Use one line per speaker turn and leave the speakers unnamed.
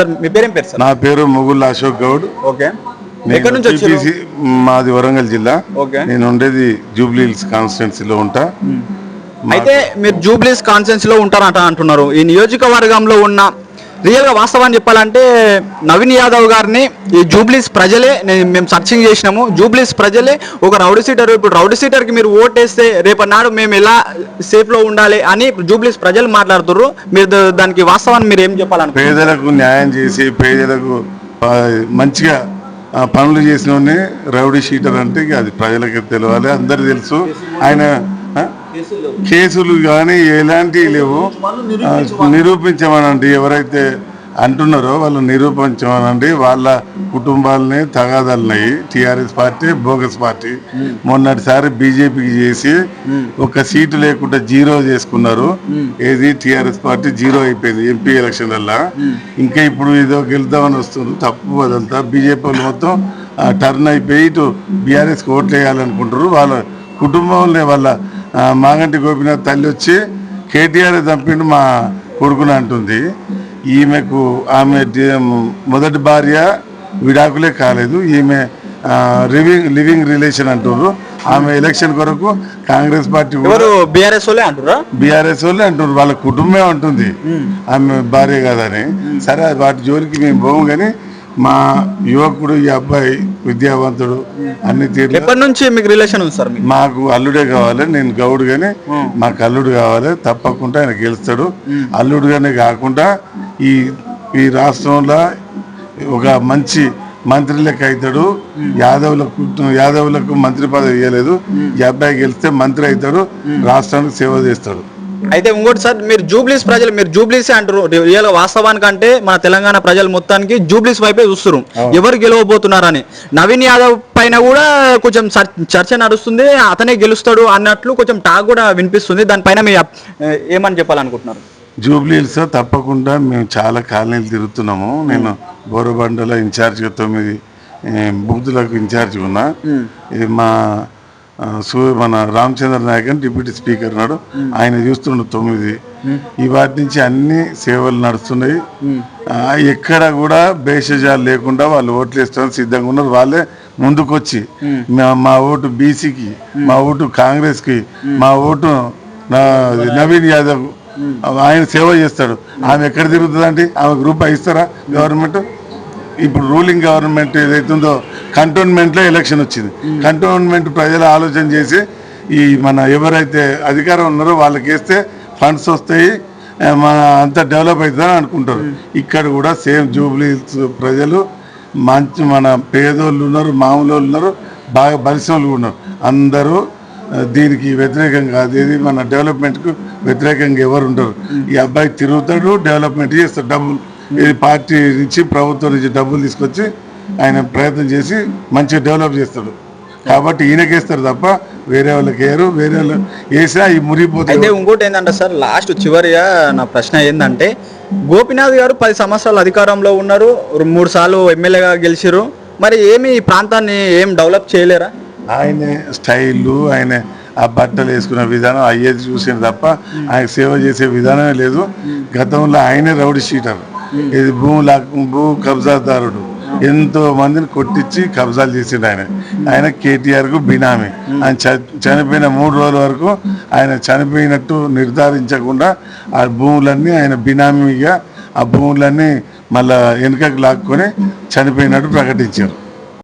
Sir మీ పేరేం పేరు sir?
నా పేరు మొగుల్ అశోక్ గౌడ్.
ఓకే. ఎక్కడి నుంచి
TPC మాది వరంగల్ జిల్లా.
ఓకే.
నేను ఉండేది జూబ్లీ హిల్స్ కాన్స్టిట్యున్సీలో ఉంటా.
అయితే మీరు జూబ్లీస్ కాన్ఫరెన్స్లో ఉంటారంట అంటున్నారు. ఈ నియోజకవర్గంలో ఉన్న రియల్గా వాస్తవాన్ని చెప్పాలంటే నవీన్ యాదవ్ గారిని ఈ జూబ్లీస్ ప్రజలే నేను మేము సర్చింగ్ చేసినాము. జూబ్లీస్ ప్రజలే ఒక రౌడీ సీటర్ ఇప్పుడు రౌడీ సీటర్కి మీరు ఓటేస్తే రేపటి నాడు మేము ఎలా సేఫ్లో ఉండాలి అని జూబ్లీస్ ప్రజలు మాట్లాడుతుర్రు. మీరు దానికి వాస్తవాన్ని మీరు ఏం చెప్పాలని
పేదలకు న్యాయం చేసి పేదలకు మంచిగా పనులు చేసిన రౌడీ షీటర్ అంటే అది ప్రజలకు తెలియాలి అందరు తెలుసు. ఆయన కేసులు కానీ ఎలాంటివి లేవు. నిరూపించమనండి ఎవరైతే అంటున్నారో వాళ్ళు నిరూపించమనండి వాళ్ళ కుటుంబాలని తగాదాలున్నాయి. TRS party bogus party. మొన్నటిసారి బీజేపీకి చేసి ఒక సీటు లేకుండా జీరో చేసుకున్నారు. ఏది? టిఆర్ఎస్ పార్టీ జీరో అయిపోయింది ఎంపీ ఎలక్షన్లల్లో. ఇంకా ఇప్పుడు ఏదో గెలుద్దామని వస్తుంది. తప్పు అదంతా. బీజేపీ వాళ్ళు మొత్తం టర్న్ అయిపోయి ఇటు బీఆర్ఎస్కి ఓట్లు వేయాలనుకుంటారు వాళ్ళ కుటుంబంలో వాళ్ళ మాగంటి గోపినాథ్ తల్లి వచ్చి కేటీఆర్ చంపిండు మా కొడుకుని అంటుంది. ఈమెకు ఆమె మొదటి భార్య విడాకులే కాలేదు. ఈమె లివింగ్ లివింగ్ రిలేషన్ అంటున్నారు ఆమె ఎలక్షన్ కొరకు కాంగ్రెస్ పార్టీ
బీఆర్ఎస్ వాళ్ళే
బీఆర్ఎస్ వాళ్ళు అంటున్నారు వాళ్ళ కుటుంబమే ఉంటుంది ఆమె భార్య కాదని. సరే వాటి జోలికి మేము పోము కానీ మా యువకుడు ఈ అబ్బాయి విద్యావంతుడు అన్ని తీర్లు
ఎప్పటి నుంచి మీకు రిలేషన్ ఉంది సార్ మీకు?
మాకు అల్లుడే కావాలి నేను గౌడు గాని మాకు అల్లుడు కావాలి తప్పకుండా ఆయన గెలుస్తాడు. అల్లుడుగానే కాకుండా ఈ ఈ రాష్ట్రంలో ఒక మంచి మంత్రి లెక్క అవుతాడు. యాదవులకు యాదవులకు మంత్రి పదవి ఇవ్వలేదు ఈ అబ్బాయి గెలిస్తే మంత్రి అవుతాడు. రాష్ట్రానికి సేవ చేస్తాడు.
అయితే ఇంకోటి సార్ మీరు జూబ్లీస్ ప్రజలు మీరు జూబ్లీస్ అంటారు రియల్గా వాస్తవానికంటే మన తెలంగాణ ప్రజలు మొత్తానికి జూబ్లీస్ వైపే చూస్తున్నారు ఎవరు గెలవబోతున్నారని. నవీన్ యాదవ్ పైన కూడా కొంచెం చర్- చర్చ నడుస్తుంది. అతనే గెలుస్తాడు అన్నట్లు కొంచెం టాక్ కూడా వినిపిస్తుంది. దానిపైన మీ ఏమని చెప్పాలనుకుంటున్నారు?
జూబ్లీ హిల్స్ తప్పకుండా మేము చాలా కాలనీలు తిరుగుతున్నాము. నేను బోరబండలో ఇన్ఛార్జ్గా తొమ్మిది బూతులకు ఇన్ఛార్జ్గా ఉన్నా. ఇది మా మన రామచంద్ర నాయక్ అని డిప్యూటీ స్పీకర్ ఉన్నాడు. ఆయన చూస్తుండు తొమ్మిది. ఈ వాటి నుంచి అన్ని సేవలు నడుస్తున్నాయి. ఎక్కడ కూడా భేషజాలు లేకుండా వాళ్ళు ఓట్లు వేస్తానికి సిద్ధంగా ఉన్నారు. వాళ్ళే ముందుకొచ్చి మా- మా ఓటు బీసీకి మా ఓటు కాంగ్రెస్కి మా ఓటు నవీన్ యాదవ్ ఆయన సేవ చేస్తాడు. ఆమె ఎక్కడ తిరుగుతుందండి ఆమె గ్రూప్ ఇస్తారా గవర్నమెంట్? ఇప్పుడు రూలింగ్ గవర్నమెంట్ ఏదైతుందో కంటోన్మెంట్లో ఎలక్షన్ వచ్చింది. కంటోన్మెంట్ ప్రజలు ఆలోచన చేసి ఈ మన ఎవరైతే అధికారం ఉన్నారో వాళ్ళకి వేస్తే ఫండ్స్ వస్తాయి మన అంత డెవలప్ అవుతుందని అనుకుంటారు. ఇక్కడ కూడా సేమ్ జూబ్లీ ప్రజలు మంచి మన పేదోళ్ళు ఉన్నారు మామూలు వాళ్ళు ఉన్నారు బాగా బలిసిన వాళ్ళు ఉన్నారు. అందరూ దీనికి వ్యతిరేకంగా అదేది మన డెవలప్మెంట్కు వ్యతిరేకంగా ఎవరు ఉండరు. ఈ అబ్బాయి తిరుగుతాడు డెవలప్మెంట్ చేస్తాడు డబ్బులు. ఇది పార్టీ నుంచి ప్రభుత్వం నుంచి డబ్బులు తీసుకొచ్చి ఆయన ప్రయత్నం చేసి మంచిగా డెవలప్ చేస్తాడు. కాబట్టి ఈయనకేస్తారు తప్ప వేరే వాళ్ళకి వేయరు. వేరే వాళ్ళు వేసినా ఈ
అయితే
మురిగిపోతాయి
ఇంకోటి ఏంటంటే సార్ లాస్ట్ చివరిగా నా ప్రశ్న ఏంటంటే గోపినాథ్ గారు పది సంవత్సరాలు అధికారంలో ఉన్నారు మూడు సార్లు ఎమ్మెల్యేగా గెలిచిరు మరి ఏమి ఈ ప్రాంతాన్ని ఏం డెవలప్ చేయలేరా?
ఆయన స్టైలు ఆయన ఆ బట్టలు వేసుకునే విధానం అయ్యేది చూసిన తప్ప ఆయన సేవ చేసే విధానమే లేదు. గతంలో ఆయనే రౌడీ షీటర్. ఇది భూమి భూ కబ్జాదారుడు. ఎంతో మందిని కొట్టించి కబ్జాలు చేసిండు ఆయన. ఆయన కేటీఆర్కు బినామీ. ఆయన చనిపోయిన మూడు రోజుల వరకు ఆయన చనిపోయినట్టు నిర్ధారించకుండా ఆ భూములన్నీ ఆయన బినామీగా ఆ భూములన్నీ మళ్ళా వెనుకకు లాక్కొని చనిపోయినట్టు ప్రకటించారు.